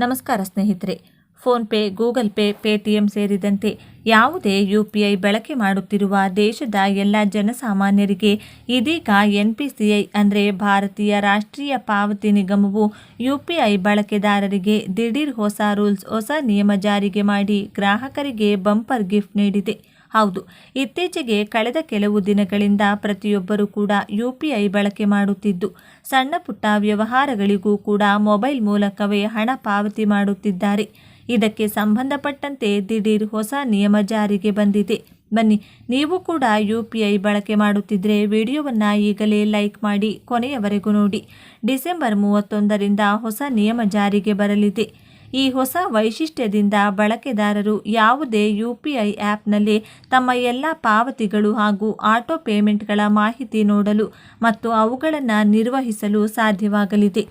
ನಮಸ್ಕಾರ ಸ್ನೇಹಿತರೆ. PhonePe Google pay, Paytm ಸೇರಿದಂತೆ ಯಾವುದೇ ಯು ಪಿ ಐ ಬಳಕೆ ಮಾಡುತ್ತಿರುವ ದೇಶದ ಎಲ್ಲ ಜನಸಾಮಾನ್ಯರಿಗೆ ಇದೀಗ ಎನ್ ಪಿ ಸಿ ಐ ಅಂದರೆ ಭಾರತೀಯ ರಾಷ್ಟ್ರೀಯ ಪಾವತಿ ನಿಗಮವು ಯು ಪಿ ಐ ಬಳಕೆದಾರರಿಗೆ ದಿಢೀರ್ ಹೊಸ ರೂಲ್ಸ್, ಹೊಸ ನಿಯಮ ಜಾರಿಗೆ ಮಾಡಿ ಗ್ರಾಹಕರಿಗೆ ಬಂಪರ್ ಗಿಫ್ಟ್ ನೀಡಿದೆ. ಹೌದು. ಇತ್ತೀಚೆಗೆ ಕಳೆದ ಕೆಲವು ದಿನಗಳಿಂದ ಪ್ರತಿಯೊಬ್ಬರೂ ಕೂಡ ಯು ಪಿ ಐ ಬಳಕೆ ಮಾಡುತ್ತಿದ್ದು, ಸಣ್ಣ ಪುಟ್ಟ ವ್ಯವಹಾರಗಳಿಗೂ ಕೂಡ ಮೊಬೈಲ್ ಮೂಲಕವೇ ಹಣ ಪಾವತಿ ಮಾಡುತ್ತಿದ್ದಾರೆ. ಇದಕ್ಕೆ ಸಂಬಂಧಪಟ್ಟಂತೆ ದಿಢೀರ್ ಹೊಸ ನಿಯಮ ಜಾರಿಗೆ ಬಂದಿದೆ. ಬನ್ನಿ, ನೀವು ಕೂಡ ಯು ಪಿ ಐ ಬಳಕೆ ಮಾಡುತ್ತಿದ್ದರೆ ವಿಡಿಯೋವನ್ನು ಈಗಲೇ ಲೈಕ್ ಮಾಡಿ ಕೊನೆಯವರೆಗೂ ನೋಡಿ. ಡಿಸೆಂಬರ್ ಮೂವತ್ತೊಂದರಿಂದ ಹೊಸ ನಿಯಮ ಜಾರಿಗೆ ಬರಲಿದೆ. ಈ ಹೊಸ ವೈಶಿಷ್ಟ್ಯದಿಂದ ಬಳಕೆದಾರರು ಯಾವುದೇ ಯುಪಿಐ ಆ್ಯಪ್ನಲ್ಲಿ ತಮ್ಮ ಎಲ್ಲ ಪಾವತಿಗಳು ಹಾಗೂ ಆಟೋ ಪೇಮೆಂಟ್ಗಳ ಮಾಹಿತಿ ನೋಡಲು ಮತ್ತು ಅವುಗಳನ್ನು ನಿರ್ವಹಿಸಲು ಸಾಧ್ಯವಾಗಲಿದೆ.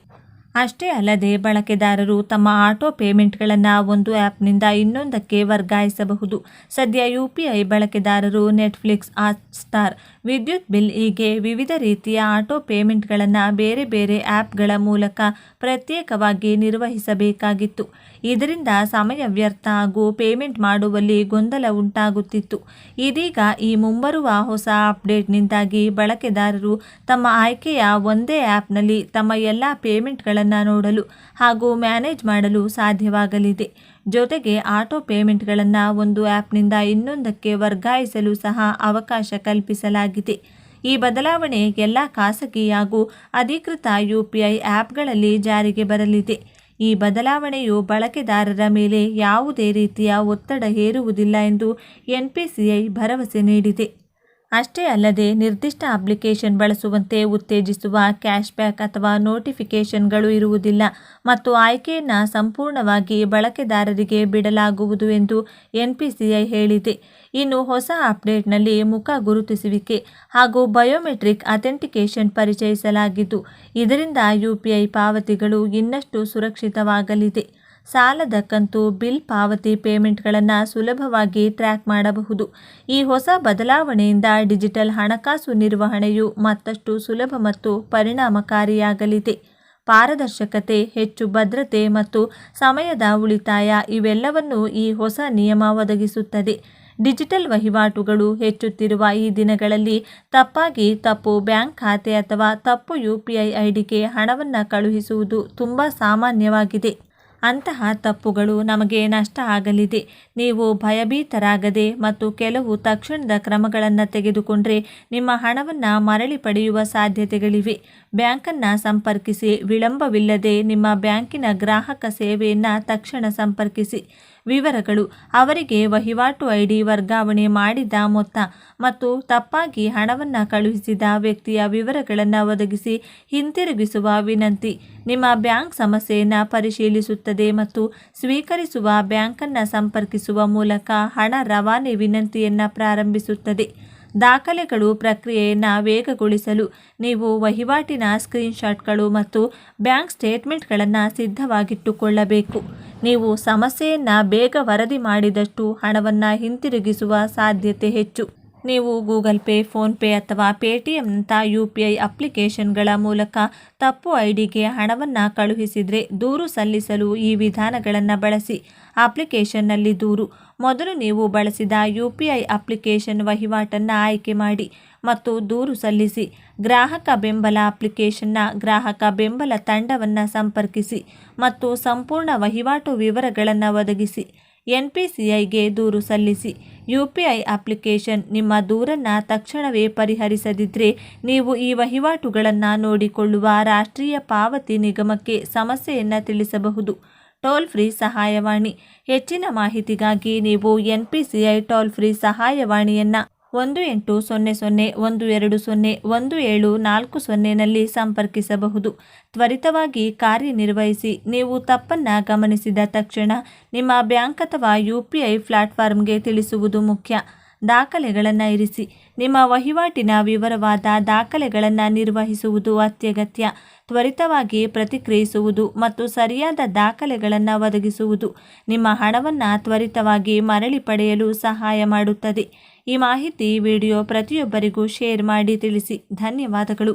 ಅಷ್ಟೇ ಅಲ್ಲದೆ ಬಳಕೆದಾರರು ತಮ್ಮ ಆಟೋ ಪೇಮೆಂಟ್ಗಳನ್ನು ಒಂದು ಆ್ಯಪ್ನಿಂದ ಇನ್ನೊಂದಕ್ಕೆ ವರ್ಗಾಯಿಸಬಹುದು. ಸದ್ಯ ಯು ಬಳಕೆದಾರರು ನೆಟ್ಫ್ಲಿಕ್ಸ್ ಸ್ಟಾರ್ ವಿದ್ಯುತ್ ಬಿಲ್ ಹೀಗೆ ವಿವಿಧ ರೀತಿಯ ಆಟೋ ಪೇಮೆಂಟ್ಗಳನ್ನು ಬೇರೆ ಬೇರೆ ಆ್ಯಪ್ಗಳ ಮೂಲಕ ಪ್ರತ್ಯೇಕವಾಗಿ ನಿರ್ವಹಿಸಬೇಕಾಗಿತ್ತು. ಇದರಿಂದ ಸಮಯ ವ್ಯರ್ಥ ಹಾಗೂ ಪೇಮೆಂಟ್ ಮಾಡುವಲ್ಲಿ ಗೊಂದಲ ಉಂಟಾಗುತ್ತಿತ್ತು. ಇದೀಗ ಈ ಮುಂಬರುವ ಹೊಸ ಅಪ್ಡೇಟ್ನಿಂದಾಗಿ ಬಳಕೆದಾರರು ತಮ್ಮ ಆಯ್ಕೆಯ ಒಂದೇ ಆ್ಯಪ್ನಲ್ಲಿ ತಮ್ಮ ಎಲ್ಲ ನೋಡಲು ಹಾಗೂ ಮ್ಯಾನೇಜ್ ಮಾಡಲು ಸಾಧ್ಯವಾಗಲಿದೆ. ಜೊತೆಗೆ ಆಟೋ ಪೇಮೆಂಟ್ಗಳನ್ನು ಒಂದು ಆ್ಯಪ್ನಿಂದ ಇನ್ನೊಂದಕ್ಕೆ ವರ್ಗಾಯಿಸಲು ಸಹ ಅವಕಾಶ ಕಲ್ಪಿಸಲಾಗಿದೆ. ಈ ಬದಲಾವಣೆ ಎಲ್ಲ ಖಾಸಗಿ ಹಾಗೂ ಅಧಿಕೃತ ಯು ಪಿ ಐ ಆ್ಯಪ್ಗಳಲ್ಲಿ ಜಾರಿಗೆ ಬರಲಿದೆ. ಈ ಬದಲಾವಣೆಯು ಬಳಕೆದಾರರ ಮೇಲೆ ಯಾವುದೇ ರೀತಿಯ ಒತ್ತಡ ಹೇರುವುದಿಲ್ಲ ಎಂದು ಎನ್ ಪಿ ಸಿ ಐ ಭರವಸೆ ನೀಡಿದೆ. ಅಷ್ಟೇ ಅಲ್ಲದೆ ನಿರ್ದಿಷ್ಟ ಅಪ್ಲಿಕೇಶನ್ ಬಳಸುವಂತೆ ಉತ್ತೇಜಿಸುವ ಕ್ಯಾಶ್ಬ್ಯಾಕ್ ಅಥವಾ ನೋಟಿಫಿಕೇಷನ್ಗಳು ಇರುವುದಿಲ್ಲ ಮತ್ತು ಆಯ್ಕೆಯನ್ನು ಸಂಪೂರ್ಣವಾಗಿ ಬಳಕೆದಾರರಿಗೆ ಬಿಡಲಾಗುವುದು ಎಂದು ಎನ್ ಪಿ ಸಿ ಐ ಹೇಳಿದೆ. ಇನ್ನು ಹೊಸ ಅಪ್ಡೇಟ್ನಲ್ಲಿ ಮುಖ ಗುರುತಿಸುವಿಕೆ ಹಾಗೂ ಬಯೋಮೆಟ್ರಿಕ್ ಅಥೆಂಟಿಕೇಷನ್ ಪರಿಚಯಿಸಲಾಗಿದ್ದು, ಇದರಿಂದ ಯುಪಿಐ ಪಾವತಿಗಳು ಇನ್ನಷ್ಟು ಸುರಕ್ಷಿತವಾಗಲಿದೆ. ಸಾಲದ ಕಂತು, ಬಿಲ್ ಪಾವತಿ ಪೇಮೆಂಟ್ಗಳನ್ನು ಸುಲಭವಾಗಿ ಟ್ರ್ಯಾಕ್ ಮಾಡಬಹುದು. ಈ ಹೊಸ ಬದಲಾವಣೆಯಿಂದ ಡಿಜಿಟಲ್ ಹಣಕಾಸು ನಿರ್ವಹಣೆಯು ಮತ್ತಷ್ಟು ಸುಲಭ ಮತ್ತು ಪರಿಣಾಮಕಾರಿಯಾಗಲಿದೆ. ಪಾರದರ್ಶಕತೆ, ಹೆಚ್ಚು ಭದ್ರತೆ ಮತ್ತು ಸಮಯದ ಉಳಿತಾಯ ಇವೆಲ್ಲವನ್ನು ಈ ಹೊಸ ನಿಯಮ ಒದಗಿಸುತ್ತದೆ. ಡಿಜಿಟಲ್ ವಹಿವಾಟುಗಳು ಹೆಚ್ಚುತ್ತಿರುವ ಈ ದಿನಗಳಲ್ಲಿ ತಪ್ಪಾಗಿ ತಪ್ಪು ಬ್ಯಾಂಕ್ ಖಾತೆ ಅಥವಾ ತಪ್ಪು ಯು ಪಿ ಐ ಐಡಿಗೆ ಹಣವನ್ನು ಕಳುಹಿಸುವುದು ತುಂಬ ಸಾಮಾನ್ಯವಾಗಿದೆ. ಅಂತಹ ತಪ್ಪುಗಳು ನಮಗೆ ನಷ್ಟ ಆಗಲಿದೆ. ನೀವು ಭಯಭೀತರಾಗದೆ ಮತ್ತು ಕೆಲವು ತಕ್ಷಣದ ಕ್ರಮಗಳನ್ನು ತೆಗೆದುಕೊಂಡರೆ ನಿಮ್ಮ ಹಣವನ್ನು ಮರಳಿ ಪಡೆಯುವ ಸಾಧ್ಯತೆಗಳಿವೆ. ಬ್ಯಾಂಕನ್ನು ಸಂಪರ್ಕಿಸಿ, ವಿಳಂಬವಿಲ್ಲದೆ ನಿಮ್ಮ ಬ್ಯಾಂಕಿನ ಗ್ರಾಹಕ ಸೇವೆಯನ್ನು ತಕ್ಷಣ ಸಂಪರ್ಕಿಸಿ. ವಿವರಗಳು. ಅವರಿಗೆ ವಹಿವಾಟು ಐಡಿ ವರ್ಗಾವಣೆ ಮಾಡಿದ ಮೊತ್ತ ಮತ್ತು ತಪ್ಪಾಗಿ ಹಣವನ್ನು ಕಳುಹಿಸಿದ ವ್ಯಕ್ತಿಯ ವಿವರಗಳನ್ನು ಒದಗಿಸಿ ಹಿಂತಿರುಗಿಸುವ ವಿನಂತಿ. ನಿಮ್ಮ ಬ್ಯಾಂಕ್ ಸಮಸ್ಯೆಯನ್ನು ಪರಿಶೀಲಿಸುತ್ತದೆ ಮತ್ತು ಸ್ವೀಕರಿಸುವ ಬ್ಯಾಂಕನ್ನು ಸಂಪರ್ಕಿಸುವ ಮೂಲಕ ಹಣ ರವಾನೆ ವಿನಂತಿಯನ್ನು ಪ್ರಾರಂಭಿಸುತ್ತದೆ. ದಾಖಲೆಗಳು ಪ್ರಕ್ರಿಯೆಯನ್ನು ವೇಗಗೊಳಿಸಲು ನೀವು ವಹಿವಾಟಿನ ಸ್ಕ್ರೀನ್ಶಾಟ್ಗಳು ಮತ್ತು ಬ್ಯಾಂಕ್ ಸ್ಟೇಟ್ಮೆಂಟ್ಗಳನ್ನು ಸಿದ್ಧವಾಗಿಟ್ಟುಕೊಳ್ಳಬೇಕು. ನೀವು ಸಮಸ್ಯೆಯನ್ನು ಬೇಗ ವರದಿ ಮಾಡಿದಷ್ಟು ಹಣವನ್ನು ಹಿಂತಿರುಗಿಸುವ ಸಾಧ್ಯತೆ ಹೆಚ್ಚು. ನೀವು ಗೂಗಲ್ ಪೇ ಫೋನ್ಪೇ ಅಥವಾ ಪೇಟಿಎಂನಂಥ ಯು ಪಿ ಐ ಅಪ್ಲಿಕೇಶನ್ಗಳ ಮೂಲಕ ತಪ್ಪು ಐಡಿಗೆ ಡಿಗೆ ಹಣವನ್ನು ಕಳುಹಿಸಿದರೆ ದೂರು ಸಲ್ಲಿಸಲು ಈ ವಿಧಾನಗಳನ್ನು ಬಳಸಿ. ಅಪ್ಲಿಕೇಶನ್ನಲ್ಲಿ ದೂರು. ಮೊದಲು ನೀವು ಬಳಸಿದ ಯು ಪಿ ಐ ಅಪ್ಲಿಕೇಶನ್ ವಹಿವಾಟನ್ನು ಆಯ್ಕೆ ಮಾಡಿ ಮತ್ತು ದೂರು ಸಲ್ಲಿಸಿ. ಗ್ರಾಹಕ ಬೆಂಬಲ ಅಪ್ಲಿಕೇಶನ್ನ ಗ್ರಾಹಕ ಬೆಂಬಲ ತಂಡವನ್ನು ಸಂಪರ್ಕಿಸಿ ಮತ್ತು ಸಂಪೂರ್ಣ ವಹಿವಾಟು ವಿವರಗಳನ್ನು ಒದಗಿಸಿ. ಎನ್ ಪಿ ಸಿ ಐಗೆ ದೂರು ಸಲ್ಲಿಸಿ. ಯು ಪಿ ಐ ಅಪ್ಲಿಕೇಶನ್ ನಿಮ್ಮ ದೂರನ್ನು ತಕ್ಷಣವೇ ಪರಿಹರಿಸದಿದ್ದರೆ ನೀವು ಈ ವಹಿವಾಟುಗಳನ್ನು ನೋಡಿಕೊಳ್ಳುವ ರಾಷ್ಟ್ರೀಯ ಪಾವತಿ ನಿಗಮಕ್ಕೆ ಸಮಸ್ಯೆಯನ್ನು ತಿಳಿಸಬಹುದು. ಟೋಲ್ ಫ್ರೀ ಸಹಾಯವಾಣಿ. ಹೆಚ್ಚಿನ ಮಾಹಿತಿಗಾಗಿ ನೀವು N P C I toll free ಸಹಾಯವಾಣಿಯನ್ನು ಒಂದು ಎಂಟು ಸೊನ್ನೆ ಸೊನ್ನೆ ಒಂದು ಎರಡು ಸೊನ್ನೆ ಒಂದು ಏಳು ನಾಲ್ಕು ಸೊನ್ನೆನಲ್ಲಿ ಸಂಪರ್ಕಿಸಬಹುದು. ತ್ವರಿತವಾಗಿ ಕಾರ್ಯನಿರ್ವಹಿಸಿ, ನೀವು ತಪ್ಪನ್ನು ಗಮನಿಸಿದ ತಕ್ಷಣ ನಿಮ್ಮ ಬ್ಯಾಂಕ್ ಅಥವಾ ಯು ಪಿ ಐ ಪ್ಲಾಟ್ಫಾರ್ಮ್ಗೆ ತಿಳಿಸುವುದು ಮುಖ್ಯ. ದಾಖಲೆಗಳನ್ನು ಇರಿಸಿ, ನಿಮ್ಮ ವಹಿವಾಟಿನ ವಿವರವಾದ ದಾಖಲೆಗಳನ್ನು ನಿರ್ವಹಿಸುವುದು ಅತ್ಯಗತ್ಯ. ತ್ವರಿತವಾಗಿ ಪ್ರತಿಕ್ರಿಯಿಸುವುದು ಮತ್ತು ಸರಿಯಾದ ದಾಖಲೆಗಳನ್ನು ಒದಗಿಸುವುದು ನಿಮ್ಮ ಹಣವನ್ನು ತ್ವರಿತವಾಗಿ ಮರಳಿ ಪಡೆಯಲು ಸಹಾಯ ಮಾಡುತ್ತದೆ. ಈ ಮಾಹಿತಿ ವಿಡಿಯೋ ಪ್ರತಿಯೊಬ್ಬರಿಗೂ ಶೇರ್ ಮಾಡಿ ತಿಳಿಸಿ. ಧನ್ಯವಾದಗಳು.